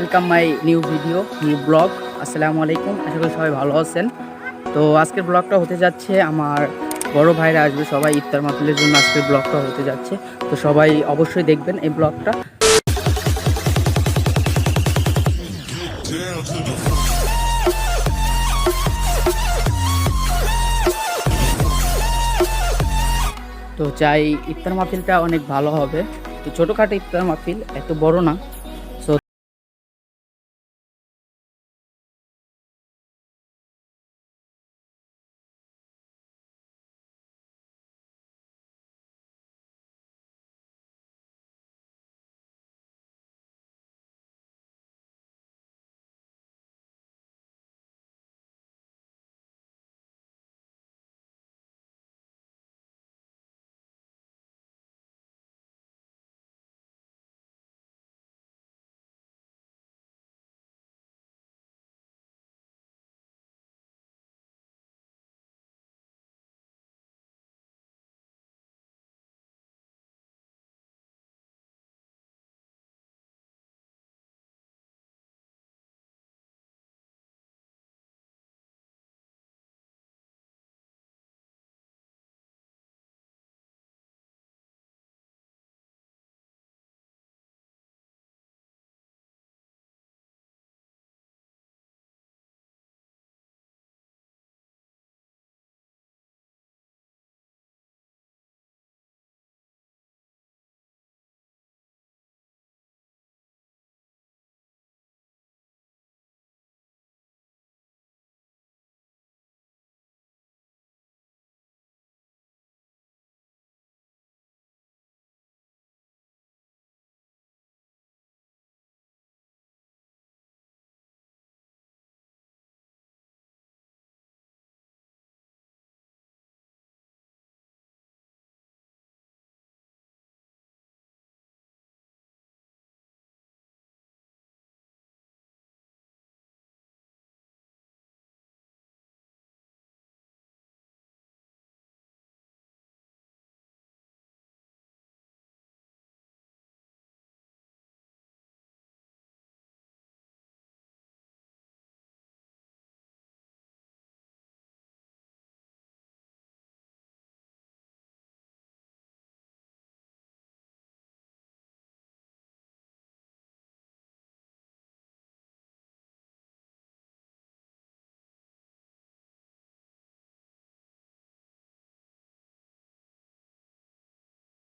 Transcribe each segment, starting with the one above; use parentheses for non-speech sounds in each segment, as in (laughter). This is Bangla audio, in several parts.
Welcome my new video new vlog আসসালামু আলাইকুম আশা করি সবাই ভালো আছেন। তো আজকের ব্লগটা হতে যাচ্ছে আমার বড় ভাইরা আসবে, সবাই ইফতার মাহফিলের জন্য আজকের ব্লগটা হতে যাচ্ছে। তো সবাই অবশ্যই দেখবেন এই ব্লগটা তো চাই ইফতার মাহফিলটা অনেক ভালো হবে। তো ছোটোখাটো ইফতার মাহফিল এত বড় না।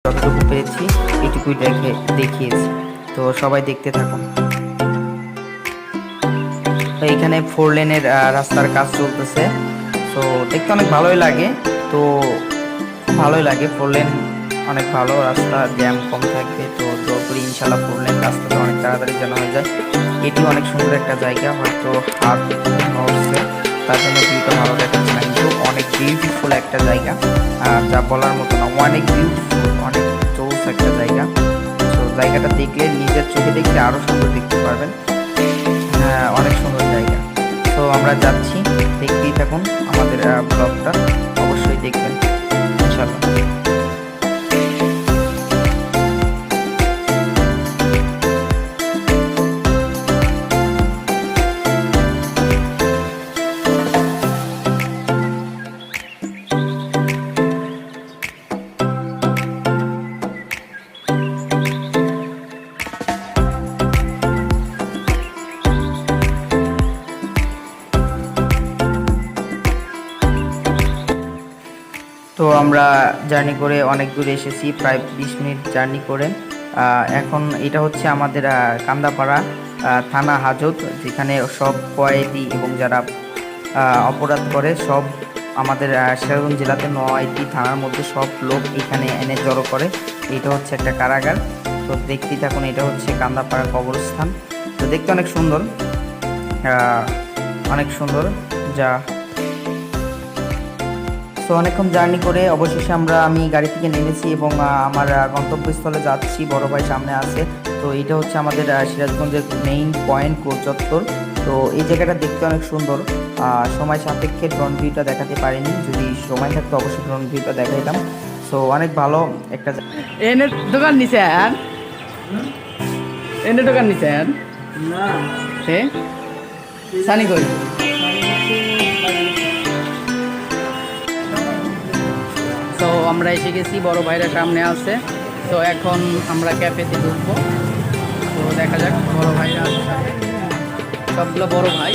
যতটুকু পেয়েছি, এটুকুই দেখে, দেখিয়েছি। তো সবাই দেখতে থাকুন। তো এখানে ফোর লেনের রাস্তার কাজ চলতেছে। তো দেখতে অনেক ভালোই লাগে। তো ভালোই লাগে ফোর লেন অনেক ভালো, রাস্তা জ্যাম কম থাকবে। তো করি ইনশাল্লাহ ফোর লেন রাস্তাটা অনেক তাড়াতাড়ি যেন হয়ে যায়। এটি অনেক সুন্দর একটা জায়গা, হয়তো হাত তার জন্য ভিউটা ভালো দেখাচ্ছে না অনেক বিউটিফুল একটা জায়গা। আর যা বলার মতো না। অনেক বিউটিফুল অনেক চৌস একটা জায়গা। তো জায়গাটা দেখলে, নিজের চোখে দেখলে আরও সুন্দর দেখতে পারবেন। হ্যাঁ অনেক সুন্দর জায়গা। তো আমরা যাচ্ছি। দেখতেই থাকুন আমাদের ব্লগটা অবশ্যই দেখবেন। ইনশাল্লাহ তো আমরা জার্নি করে অনেক দূরে এসেছি, প্রায় বিশ মিনিট জার্নি করে। এখন এটা হচ্ছে আমাদের কান্দাপাড়া থানা হাজত, যেখানে সব কয়েদি এবং যারা অপরাধ করে, সব আমাদের সিরাজগঞ্জ জেলাতে নয়টি থানার মধ্যে সব লোক এখানে এনে জড়ো করে। এটা হচ্ছে একটা কারাগার। তো দেখতেই থাকুন, এটা হচ্ছে কান্দাপাড়া কবরস্থান। তো দেখতে অনেক সুন্দর অনেক সুন্দর, যা তো অনেকক্ষণ জার্নি করে অবশেষে আমরা আমি গাড়ি থেকে নেমেছি এবং আমার গন্তব্যস্থলে যাচ্ছি বড় ভাই সামনে আছে। তো এটা হচ্ছে আমাদের সিরাজগঞ্জের মেইন পয়েন্ট কোচ চত্বর। তো এই জায়গাটা দেখতে অনেক সুন্দর। সময় সাপেক্ষে ড্রোন ভিউটা দেখাতে পারিনি। যদি সময় থাকতো অবশ্যই ড্রোন ভিউটা দেখাইতাম। সো অনেক ভালো একটা জা- এনে দোকান নিছেন এনে দোকান নিছেন না। সে সানি কই? আমরা এসে গেছি, বড় ভাইরা সামনে আছে। তো এখন আমরা ক্যাফেতে ঢুকবো। তো দেখা যাক, বড় ভাইরা সবগুলো বড় ভাই।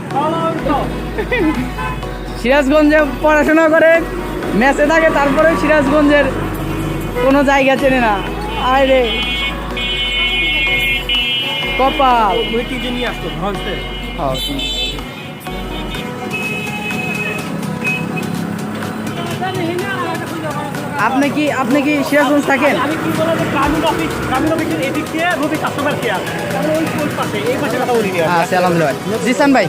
সিরাজগঞ্জে পড়াশোনা করে ম্যাচে থাকে তারপরে সিরাজগঞ্জের কোনো জায়গা চেনে না। আয় রে। কপাল। ওই কি নিয়ে আসতো আপনি কি আপনি কি সিরাজগঞ্জ থাকেন? আমি কি বললাম যে গ্রামীণ অফিস গ্রামীণ অফিসের এদিক দিয়ে রবি কাস্টমার কেয়ার। ওই পাশে এই পাশে কথা বলিনি আচ্ছা আলহামদুলিল্লাহ। জিসান ভাই।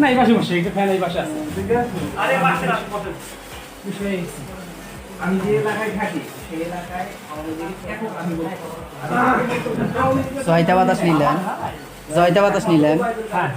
না এই পাশে বসে ফ্যান এই পাশে আছে আরে পাশে আছে বসেন। আমি যে এলাকায় থাকি সেই এলাকায় আমাদের একক আমি বলতে জয়তা বাতাস নিলেন জয়তা বাতাস নিলেন হ্যাঁ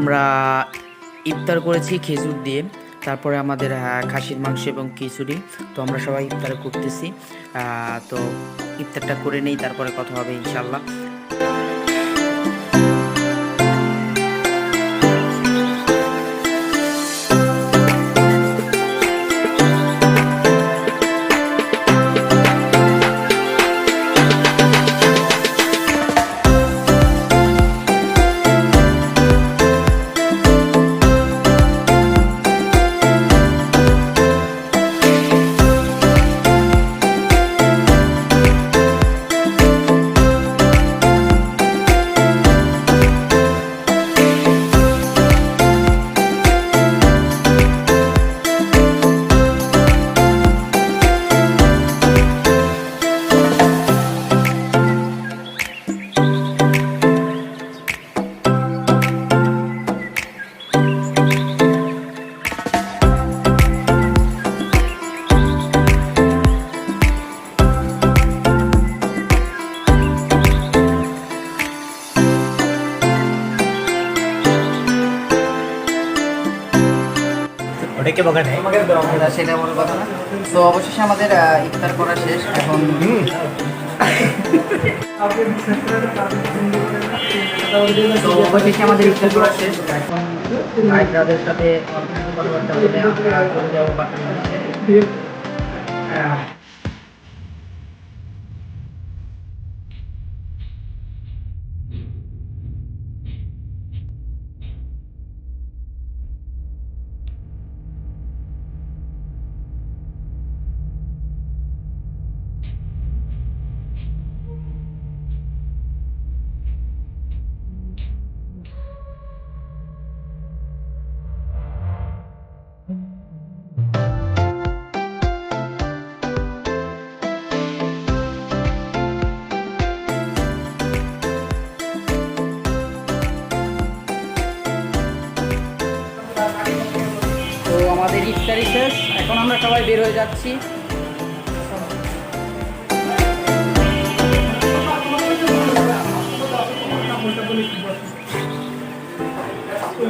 আমরা ইফতার করেছি খেজুর দিয়ে, তারপরে আমাদের খাসির মাংস এবং খিচুড়ি। তো আমরা সবাই ইফতার করতেছি। তো ইফতারটা করে নেই, তারপরে কথা হবে ইনশাল্লাহ ওটাকে বকা নেই সেটা বড় কথা না। তো অবশেষে আমাদের ইফতার করা শেষ এখন তো অবশেষে আমাদের ইফতার করা শেষ এখন সাথে কথাবার্তা বলে আমরা চলে যাব বাসার আমাদের শেষ এখন আমরা সবাই বের হয়ে যাচ্ছি। তো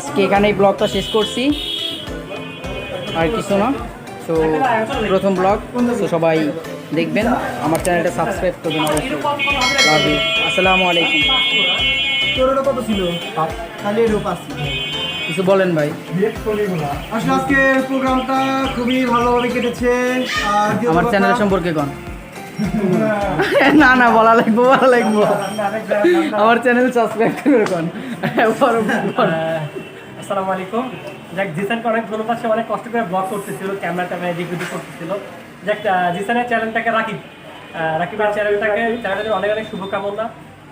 আজকে এখানেই ব্লগটা শেষ করছি। আর কিছু না তো প্রথম ব্লগ তো সবাই দেখবেন। আমার চ্যানেলটা সাবস্ক্রাইব করবেন অবশ্যই। আসসালামু আলাইকুম। কত ছিল? কিছু বলেন ভাই। আসলে আজকে প্রোগ্রামটা খুবই ভালোভাবে কেটেছে। আমার চ্যানেল সম্পর্কে কোন? (laughs) না না বলা লাগবো বলা লাগবো। আমার চ্যানেল সাবস্ক্রাইব করে কোন। আসসালামু আলাইকুম। যাক, জিসানকে অনেক ধন্যবাদ, সে অনেক কষ্ট করে ব্লগ করতেছিল ক্যামেরা ট্যামেরা এদিক ওদিক করতেছিল। যাক জিসানের চ্যানেলটাকে রাখি রাকিবের চ্যানেলটাকে অনেক অনেক শুভকামনা।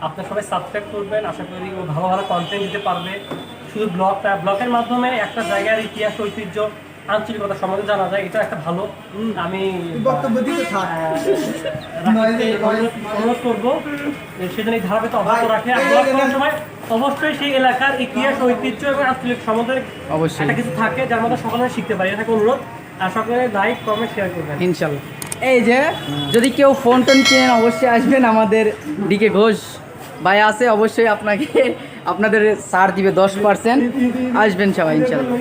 আপনার সবাই সাবস্ক্রাইব করবেন, আশা করি ভালো ভালো কন্টেন্ট দিতে পারবে। শুধু ব্লগটা ব্লগের মাধ্যমে একটা জায়গার ইতিহাস, ঐতিহ্য আঞ্চলিকতা সম্বন্ধে জানা যায় এটা একটা ভালো। আমি বক্তব্য দিতে থাক। অনুরোধ- অনুরোধ করব যে সেজন্য এই ধারাবাহিক অব্যাহত রাখে। আর সময় অবশ্যই সেই এলাকার ইতিহাস ঐতিহ্য এবং আঞ্চলিক সম্বন্ধে অবশ্যই। একটা কিছু থাকে যার মধ্যে সকলে শিখতে পারি। এটা অনুরোধ। আর সকলে লাইক কমেন্ট শেয়ার করবেন। ইনশাল্লাহ। এই যে যদি কেউ ফোন টোন কেনেন অবশ্যই আসবেন আমাদের ডিকে ঘোষ ভাই আছে অবশ্যই আপনাকে আপনাদের সার দিবে দশ পার্সেন্ট। আসবেন সবাই ইনশাল্লাহ